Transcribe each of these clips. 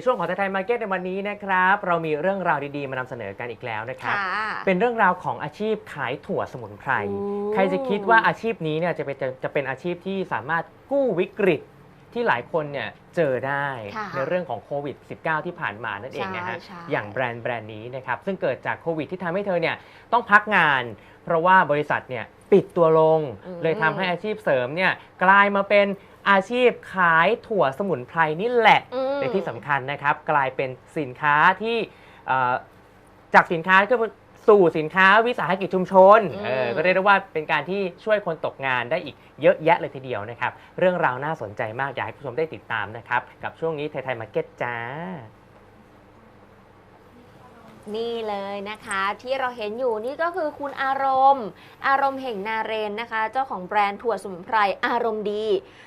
ในช่วงของไทยมาร์เก็ตในวันนี้นะครับ เรามีเรื่องราวดีๆ มานำเสนอกันอีกแล้วนะครับค่ะเป็นเรื่องราวของอาชีพขายถั่วสมุนไพรโอ้ใครจะคิดว่าอาชีพนี้เนี่ยจะเป็นจะจะเป็นอาชีพที่สามารถกู้วิกฤต ที่หลายคนเนี่ยเจอได้ค่ะในเรื่องของโควิด -19 ที่ผ่านมานั่นเองนะฮะ ใช่ใช่ อย่างแบรนด์แบรนด์นี้นะครับ ซึ่งเกิดจากโควิดที่ทำให้เธอเนี่ยต้องพักงาน เพราะว่าบริษัทเนี่ยปิดตัวลง อืม เลยทำให้อาชีพเสริมเนี่ยกลายมาเป็นอาชีพขายถั่วสมุนไพรนี่แหละ อืมในที่สำคัญนะครับกลายเป็นสินค้าที่เอ่อจากสินค้าก็ สู่สินค้าวิสาหกิจชุมชนอืมเออก็เรียกได้ว่าเป็นการที่ช่วยคนตกงานได้อีกเยอะแยะเลยทีเดียวนะครับ เรื่องราวน่าสนใจมากอยากให้ผู้ชมได้ติดตามนะครับ กับช่วงนี้ไทยไทยมาร์เก็ตจ้า นี่เลยนะคะ ที่เราเห็นอยู่นี่ก็คือคุณอารมณ์ อารมณ์แห่งนาเรนนะคะ เจ้าของแบรนด์ถั่วสมุนไพรอารมณ์ดี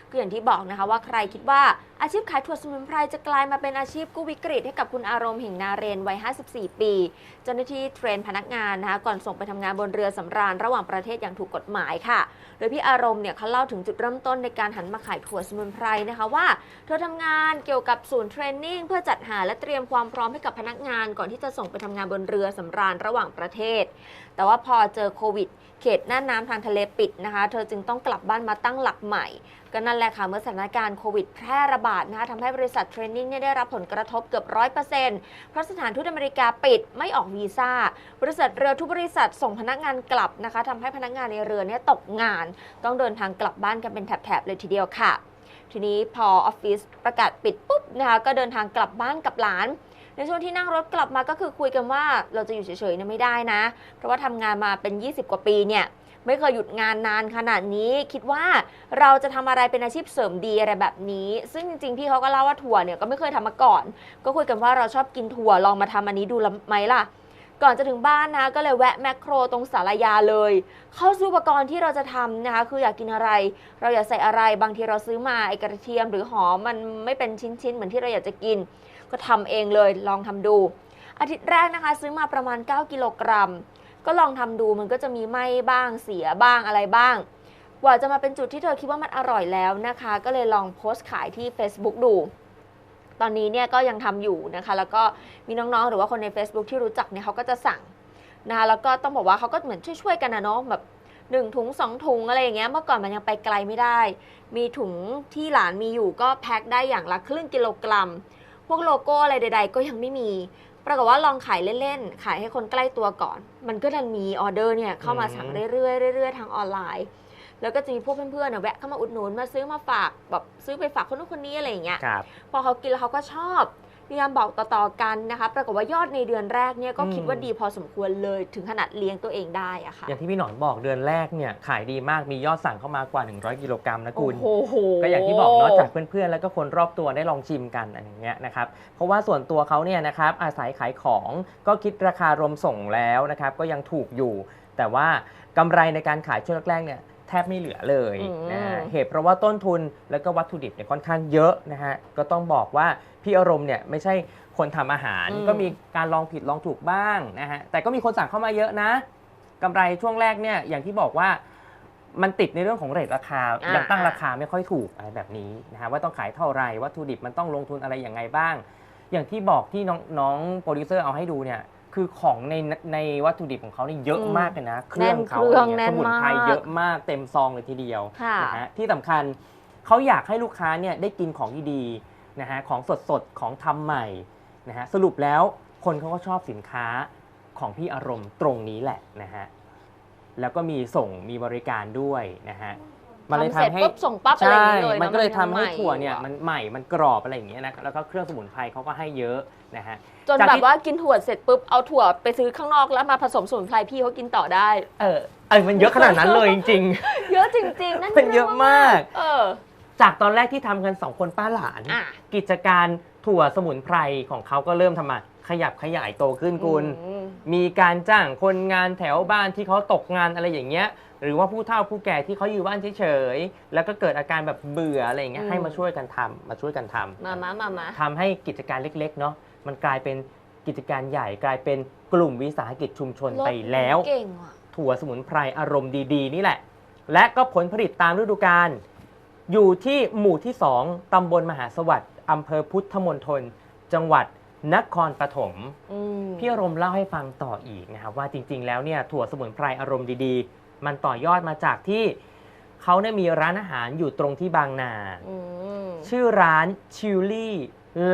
ก็อย่างที่บอกนะคะว่าใครคิดว่า อาชีพขายถั่วสมุนไพรจะกลายมาเป็นอาชีพกู้วิกฤตให้กับคุณอารมณ์ห่งนาเรนวัย 54 ปี เจ้าหน้าที่เทรนพนักงานนะคะก่อนส่งไปทำงานบนเรือสำราญระหว่างประเทศอย่างถูกกฎหมายค่ะ โดยพี่อารมณ์เนี่ยเขาเล่าถึงจุดเริ่มต้นในการหันมาขายถั่วสมุนไพรนะคะว่า เธอทำงานเกี่ยวกับศูนย์เทรนนิ่งเพื่อจัดหาและเตรียมความพร้อมให้กับพนักงาน ก่อนที่จะส่งไปทำงานบนเรือสำราญระหว่างประเทศ แต่ว่าพอเจอโควิด เขตหน้าน้ำทางทะเลปิดนะคะ เธอจึงต้องกลับบ้านมาตั้งหลักใหม่ ก็นั่นแหละค่ะเมื่อสถานการณ์โควิดแพร่ระบาดนะคะทำให้บริษัทเทรนนิ่งเนี่ยได้รับผลกระทบเกือบร้อยเปอร์เซ็นต์เพราะสถานทูตอเมริกาปิดไม่ออกวีซ่า บริษัทเรือทุกบริษัทส่งพนักงานกลับนะคะทำให้พนักงานในเรือเนี่ยตกงาน ต้องเดินทางกลับบ้านกันเป็นแถบๆเลยทีเดียวค่ะ ทีนี้พอออฟฟิศประกาศปิดปุ๊บนะคะก็เดินทางกลับบ้านกับหลาน ในช่วงที่นั่งรถกลับมาก็คือคุยกันว่าเราจะอยู่เฉยๆเนี่ยไม่ได้นะ เพราะว่าทำงานมาเป็น 20 กว่าปีเนี่ยไม่เคยหยุดงานนานขนาดนี้ คิดว่าเราจะทำอะไรเป็นอาชีพเสริมดีอะไรแบบนี้ ซึ่งจริงๆพี่เขาก็เล่าว่าถั่วเนี่ยก็ไม่เคยทำมาก่อน ก็คุยกันว่าเราชอบกินถั่วลองมาทำอันนี้ดูละไหมล่ะ ก่อนจะถึงบ้านนะก็เลยแวะแมคโครตรงสารยาเลย เข้าซื้ออุปกรณ์ที่เราจะทำนะคะคืออยากกินอะไร เราอยากใส่อะไรบางทีเราซื้อมาไอกระเทียมหรือหอมมันไม่เป็นชิ้นๆเหมือนที่เราอยากจะกิน ก็ทำเองเลยลองทำดู อาทิตย์แรกนะคะ ซื้อมาประมาณ 9 กิโลกรัม ก็ลองทำดูมันก็จะมีไหม้บ้างเสียบ้างอะไรบ้างกว่าจะมาเป็นจุดที่เธอคิดว่ามันอร่อยแล้วนะคะ ก็เลยลองโพสต์ขายที่ Facebook ดู ตอนนี้เนี่ยก็ยังทำอยู่นะคะ แล้วก็มีน้องๆ หรือว่าคนใน Facebook ที่รู้จักเนี่ยเขาก็จะสั่งนะคะแล้วก็ต้องบอกว่าเขาก็เหมือนช่วยๆกันนะเนาะแบบหนึ่งถุงสองถุงอะไรอย่างเงี้ยเมื่อก่อนมันยังไปไกลไม่ได้ มีถุงที่หลานมีอยู่ก็แพ็คได้อย่างละครึ่งกิโลกรัม พวกโลโก้อะไรใด ๆ ก็ยังไม่มี ปรากฏว่าลองขายเล่นๆ ขายให้คนใกล้ตัวก่อน มันก็ดันมีออเดอร์เนี่ยเข้ามาสั่งเรื่อยๆเรื่อยๆทางออนไลน์ แล้วก็จะมีพวกเพื่อนๆเนี่ยแวะเข้ามาอุดหนุนมาซื้อมาฝากแบบซื้อไปฝากคนนู้นคนนี้อะไรอย่างเงี้ยครับพอเขากินแล้วเขาก็ชอบพยายามบอกต่อๆกันนะคะปรากฏว่ายอดในเดือนแรกเนี่ยก็อืมคิดว่าดีพอสมควรเลยถึงขนาดเลี้ยงตัวเองได้อะค่ะอย่างที่พี่หนอนบอกเดือนแรกเนี่ยขายดีมากมียอดสั่งเข้ามากว่า 100 กิโลกรัมนะคุณ โอ้โหก็อย่างที่บอกเนาะจากเพื่อนๆ แล้วก็คนรอบตัวได้ลองชิมกันอะไรอย่างเงี้ยนะครับเพราะว่าส่วนตัวเขาเนี่ยนะครับอาศัยขายของก็คิดราคารวมส่งแล้วนะครับก็ยังถูกอยู่ แต่ว่ากำไรในการขายช่วงแรกๆเนี่ย แทบไม่เหลือเลยอืมนะฮะเหตุเพราะว่าต้นทุนแล้วก็วัตถุดิบเนี่ยค่อนข้างเยอะนะฮะก็ต้องบอกว่าพี่อารมณ์เนี่ยไม่ใช่คนทำอาหารอืมก็มีการลองผิดลองถูกบ้างนะฮะแต่ก็มีคนสั่งเข้ามาเยอะนะกำไรช่วงแรกเนี่ยอย่างที่บอกว่ามันติดในเรื่องของเรทราคาอ่ายังตั้งราคาไม่ค่อยถูกอะไรแบบนี้นะฮะว่าต้องขายเท่าไหร่วัตถุดิบมันต้องลงทุนอะไรอย่างไงบ้าง อย่างที่บอกที่น้องน้องโปรดิวเซอร์เอาให้ดูเนี่ย คือของในในวัตถุดิบของเขานี่เยอะอืมมากเลยนะ เครื่องเขาแน่นเครื่องอะไรแน่เงี้ยนสมุนไพรมากเยอะมากเต็มซองเลยทีเดียวค่ะนะฮะที่สำคัญเขาอยากให้ลูกค้าเนี่ยได้กินของดีๆนะฮะของสดๆของทำใหม่นะฮะสรุปแล้วคนเขาก็ชอบสินค้าของพี่อารมณ์ตรงนี้แหละนะฮะแล้วก็มีส่งมีบริการด้วยนะฮะ มันเลยทำเสร็จทำให้ปุ๊บส่งปั๊บอะไรอใช่ย่างนี้เลยมันก็เลยแวทำให้ใม่ถั่วเนี่ยอะมันใหม่มันกรอบอะไรอย่างเงี้ยนะแล้วก็เครื่องสมุนไพรเขาก็ให้เยอะนะฮะจนจากแบที่บว่ากินถั่วเสร็จปุ๊บเอาถั่วไปซื้อข้างนอกแล้วมาผสมสมุนไพรพี่เขากินต่อได้ เออเออมันเยอะขนาดนั้นเลยจริงเยอะจริง ๆ นั่นๆเป็นเยอะมาก เออ จากตอนแรกที่ทำกันสองคนป้าหลานอะกิจการถั่วสมุนไพรของเขาก็เริ่มทำมา ขยับขยายโตขึ้นคุณ อืม มีการจ้างคนงานแถวบ้านที่เขาตกงานอะไรอย่างเงี้ย หรือว่าผู้เฒ่าผู้แก่ที่เขาอยู่บ้านเฉยๆแล้วก็เกิดอาการแบบเบื่ออะไรอย่างเงี้ยอืม ให้มาช่วยกันทำมาช่วยกันทำ มามามามาทำให้กิจการเล็กๆ เนาะมันกลายเป็นกิจการใหญ่กลายเป็นกลุ่มวิสาหกิจชุมชนไปแล้วเก่งว่ะ ถั่วสมุนไพรอารมณ์ดีๆ นี่แหละ และก็ผลผลิตตามฤดูกาลอยู่ที่หมู่ที่ 2 ตำบลมหาสวัสดิ์อำเภอพุทธมณฑลจังหวัด นครปฐมอืมพี่อารมณ์เล่าให้ฟังต่ออีกนะครับว่าจริงๆ แล้วเนี่ยถั่วสมุนไพรอารมณ์ดีๆ มันต่อยอดมาจากที่เขาเนี่ยมีร้านอาหารอยู่ตรงที่บางนา อืม ชื่อร้านชิลลี่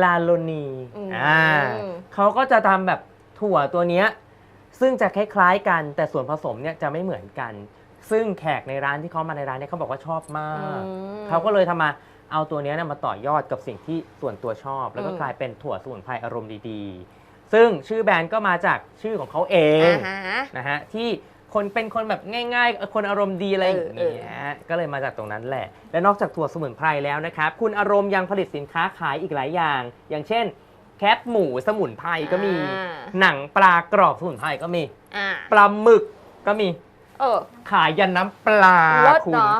ลาโลนีอืม อ่าเขาก็จะทำแบบถั่วตัวเนี้ยซึ่งจะคล้ายๆกันแต่ส่วนผสมเนี่ยจะไม่เหมือนกัน ซึ่งแขกในร้านที่เขามาในร้านเนี่ยเขาบอกว่าชอบมาก อืมเขาก็เลยทำมา เอาตัวเนี้ยเนยมาต่อยอดกับสิ่งที่ส่วนตัวชอบ แล้วก็อืมกลายเป็นถั่วสมุนไพรอารมณ์ดีๆ ซึ่งชื่อแบรนด์ก็มาจากชื่อของเขาเองอ่าฮะ นะฮะที่คนเป็นคนแบบง่ายๆเอ่อคนอารมณ์ดีอะไรอย่างเออเงี้ยก็เลยมาจากตรงนั้นแหละ และนอกจากถั่วสมุนไพรแล้วนะครับคุณอารมณ์ยังผลิตสินค้าขายอีกหลายอย่าง อย่างเช่น แคปหมูสมุนไพรก็มี อ่า หนังปลากรอบสมุนไพรก็มี อ่า ปลาหมึกก็มี เออ ขายยันน้ำปลาเลิศคุณ เนาะ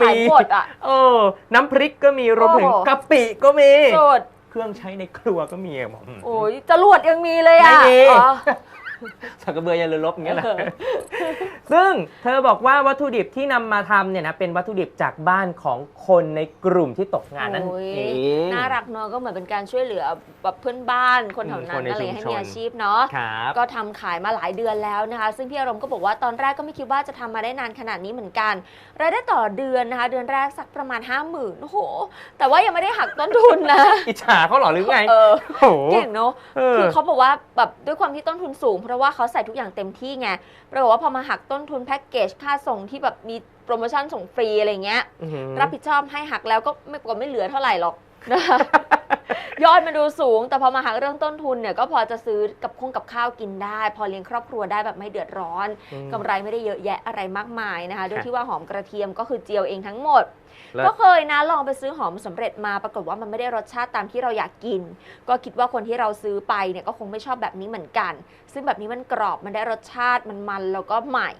มี ขายหมดอะ เออ น้ำพริกก็มีรวมถึงโอ้กะปิก็มีสุดเครื่องใช้ในครัวก็มีอะบอกอืมโอ้ยจรวดยังมีเลยอะไม่มี อ๋อ สักกระเบือยันเรือรบอย่างเงี้ยแหละเออซึ่งเธอบอกว่าวัตถุดิบที่นำมาทำเนี่ยนะเป็นวัตถุดิบจากบ้านของคนในกลุ่มที่ตกงานนั่นโอ้ยเอง น่ารักเนอะก็เหมือนเป็นการช่วยเหลือแบบเพื่อนบ้านคนแถวนั้คนนในอะไรให้ชุมชน มีอาชีพเนาะ ครับ ก็ทำขายมาหลายเดือนแล้วนะคะ ซึ่งพี่อารมณ์ก็บอกว่าตอนแรกก็ไม่คิดว่าจะทำมาได้นานขนาดนี้เหมือนกันรายได้ต่อเดือนนะคะ เดือนแรกสักประมาณ 5 0,000โอ้โห แต่ว่ายังไม่ได้หักต้นทุนนะ อิจฉาเขาเหรอหรือไงเออ โอ้โห เก่งเนอะเออ คือเขาบอกว่าแบบด้วยความที่ต้นทุนสูงเพราะว่าเขาใส่ทุกอย่างเต็มที่ไงปรากฏว่าพอมาหักต้นทุนแพ็กเกจค่าส่งที่แบบมีโปรโมชั่นส่งฟรีอะไรเงี้ย อื้อหือ รับผิดชอบให้หักแล้วก็ไม่ปรากฏไม่เหลือเท่าไหร่หรอกนะคะ ยอดมันดูสูง แต่พอมาหักเรื่องต้นทุนเนี่ยก็พอจะซื้อกับคงกับข้าวกินได้ พอเลี้ยงครอบครัวได้แบบไม่เดือดร้อน อืม กำไรไม่ได้เยอะแยะอะไรมากมายนะคะโดยค่ะที่ว่าหอมกระเทียมก็คือเจียวเองทั้งหมด เลิศ ก็เคยนะลองไปซื้อหอมสำเร็จมาปรากฏว่ามันไม่ได้รสชาติตามที่เราอยากกิน ก็คิดว่าคนที่เราซื้อไปเนี่ยก็คงไม่ชอบแบบนี้เหมือนกัน ซึ่งแบบนี้มันกรอบมันได้รสชาติมันมันแล้วก็ใหม่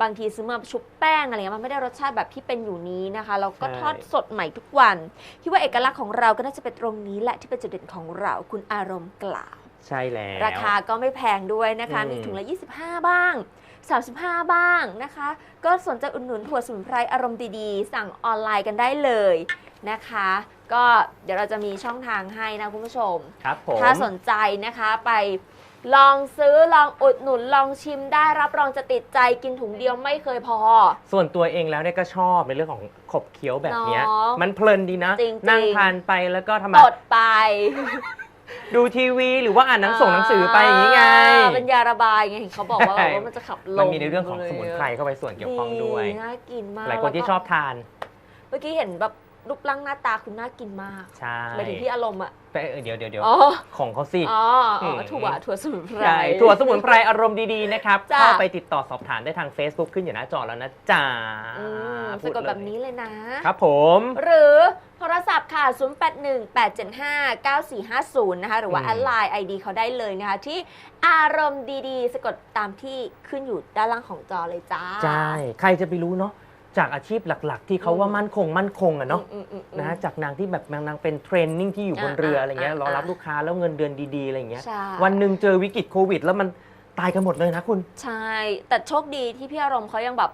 บางทีซื้อมาชุบแป้งอะไรเงี้ยมันไม่ได้รสชาติแบบที่เป็นอยู่นี้นะคะแล้วก็ใช่ ทอดสดใหม่ทุกวันคิดว่าเอกลักษณ์ของเราก็น่าจะเป็นตรงนี้แหละที่เป็นจุดเด่นของเราคุณอารมณ์กล่าว ใช่แล้ว ราคาก็ไม่แพงด้วยนะคะ อืม มีถุงละ 25 บ้าง 35 บ้างนะคะ ก็สนใจอุดหนุนถั่วสมุนไพรอารมณ์ดีๆ สั่งออนไลน์กันได้เลยนะคะ ก็เดี๋ยวเราจะมีช่องทางให้นะคุณผู้ชม ครับผมถ้าสนใจนะคะไปลองซื้อลองอุดหนุนลองชิมได้รับรองจะติดใจกินถุงเดียวไม่เคยพอ ส่วนตัวเองแล้วเนี่ยก็ชอบในเรื่องของขบเคี้ยวแบบเนี้ยเนาะมันเพลินดีนะ จริงๆ นั่งทานไปแล้วก็ทำไม ตดไป ดูทีวีหรือว่าอ่านหนังส่งหนังสือไปอย่างนี้ไงอ่าเป็นยาระบายไงเห็นเขาบอกว่าใช่ว่ามันจะขับลมันมมีในเรื่องของสมุนไพรเข้าไปส่วนเกี่ยวข้องด้วยน่ากินมากหลายคนที่แล้วก็ชอบทาน เมื่อกี้เห็นแบบ รูปร่างหน้าตาคุณน่ากินมากใช่ไปถึงที่อารมณ์อะแต่เออเดี๋ยวเดี๋ยวเดี๋ยวอ๋อของเขาสิอ๋ออ๋อมถั่วถั่วสมุนไพรใช่ถั่วสมุนไพรอารมณ์ดีๆนะครับจ้ะเข้าไปติดต่อสอบถามได้ทาง Facebook ขึ้นอยู่หน้าจอแล้วนะจ๊ะอืมพูสะดกดเลยแบบนี้เลยนะ ครับผม หรือโทรศัพท์ค่ะ 0818759450 นะคะ หรือว่าอืมแอดไลน์ ID เขาได้เลยนะคะ ที่อารมณ์ดีๆ สะกดตามที่ขึ้นอยู่ด้านล่างของจอเลยจ้า ใช่ ใครจะไปรู้เนาะ จากอาชีพหลัก ๆ ที่เขาว่ามั่นคงมั่นคงอะเนาะอืมอืมอืมนะฮะจากนางที่แบบนางเป็นเทรนนิ่งที่อยู่บนเรืออะไรเงี้ยอ่ารอรับลูกค้าแล้วเงินเดือนดีๆอะไรเงี้ยใช่วันหนึ่งเจอวิกฤตโควิด แล้วมันตายกันหมดเลยนะคุณ ใช่ แต่โชคดีที่พี่อารมณ์เขายังแบบ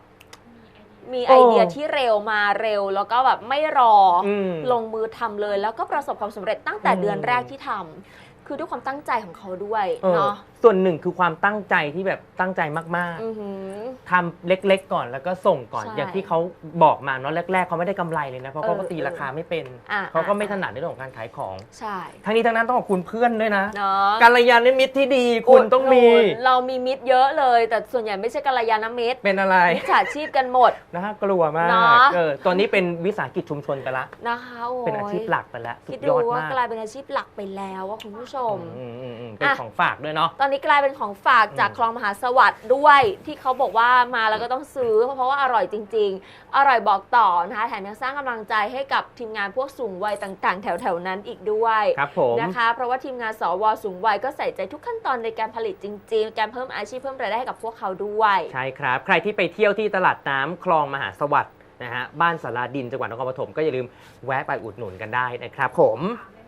มีโอ้ไอเดียที่เร็วมาเร็ว แล้วก็แบบไม่รอออืมลงมือทำเลย แล้วก็ประสบความสำเร็จตั้งแต่อืมเดือนแรกที่ทำ คือด้วยความตั้งใจของเขาด้วยเออเนาะส่วนหนึ่งคือความตั้งใจที่แบบตั้งใจมากอือหือ ๆทำเล็กๆก่อนแล้วก็ส่งก่อนใช่อย่างที่เขาบอกมาเนาะแรกๆเขาไม่ได้กำไรเลยนะเพราะเขาก็เออตีราคาไม่เป็นอะ เขาก็ไม่อะถนัดในเรื่องของการขายของ ใช่ทั้งนี้ทั้งนั้นต้องขอบคุณเพื่อนด้วยนะเนาะการยานมิตรที่ดีคุณต้องมีดหนุนเรามีมิตรเยอะเลย แต่ส่วนใหญ่ไม่ใช่กัลยาณมิตรเป็นอะไรมิจฉาชีพกันหมด น่ากลัวมากเนาะเออตอนนี้เป็นวิสาหกิจชุมชนไปละ นะคะโอ้ยเป็นอาชีพหลักไปแล้ว สุคิดดยดูอดว่ามาก กลายเป็นอาชีพหลักไปแล้วว่าคุณผู้ชม อืมอืมอืมเป็นอะ ของฝากด้วยเนาะ ตอนนี้กลายเป็นของฝากจากอืมคลองมหาสวัสดิ์ด้วย ที่เขาบอกว่ามาแล้วก็ต้องซื้อ เพราะว่าอร่อยจริง ๆ อร่อยบอกต่อนะคะแถมยังสร้างกำลังใจให้กับทีมงานพวกสูงวัยต่างๆ แถวๆนั้นอีกด้วยครับผม นะคะ เพราะว่าทีมงานสวสูงวัยก็ใส่ใจทุกขั้นตอนในการผลิตจริง ๆ การเพิ่มอาชีพเพิ่มรายได้ให้กับพวกเขาด้วย ใช่ครับ ใครที่ไปเที่ยวที่ตลาดน้ำคลองมหาสวัสดิ์นะฮะ บ้านสาราดินจังหวัดนครปฐมก็อย่าลืมแวะไปอุดหนุนกันได้นะครับผม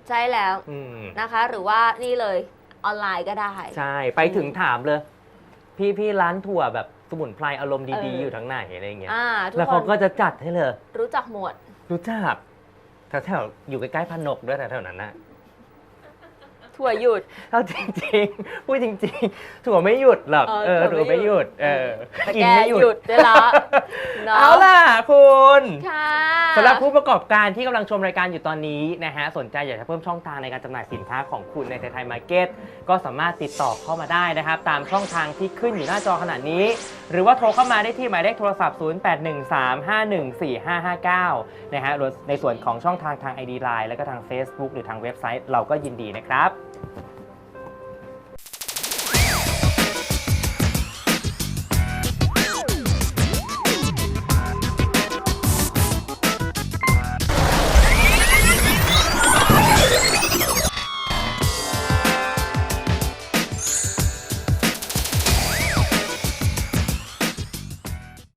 ใช่แล้วอืมนะคะ หรือว่านี่เลยออนไลน์ก็ได้ ใช่ ไปถึงถามเลย พี่พี่ร้านถั่วแบบสมุนไพรอารมณ์ดีเอๆออยู่ทั้งไหนอะไรเงี้ย อ่าทุกแล้วคเขานก็จะจัดให้เลย รู้จักหมด รู้จักแถวๆอยู่ใกล้ๆพันนกด้วยแถวๆนั้นนะ ถั่วหยุด เอาจริงๆพูดจริง ๆ ถั่วไม่หยุดหรอกเออเออถั่ถั่ววไม่ไม่หหยุยุด ด เออแต่กินแกไม่หหยุยุดด้วยละเนาะเอาล่ะคุณค่ะสำหรับผู้ประกอบการที่กำลังชมรายการอยู่ตอนนี้นะฮะสนใจอยากจะเพิ่มช่องทางในการจำหน่ายสินค้าของคุณในไทยมาร์เก็ตก็สามารถติดต่อเข้ามาได้นะครับ ตามช่องทางที่ขึ้นอยู่หน้าจอขณะนี้ หรือว่าโทรเข้ามาได้ที่หมายเลขโทรศัพท์ 0813514559 นะฮะรวมในส่วนของช่องทางทาง ID Line แล้วก็ทาง Facebook หรือทางเว็บไซต์เราก็ยินดีนะครับ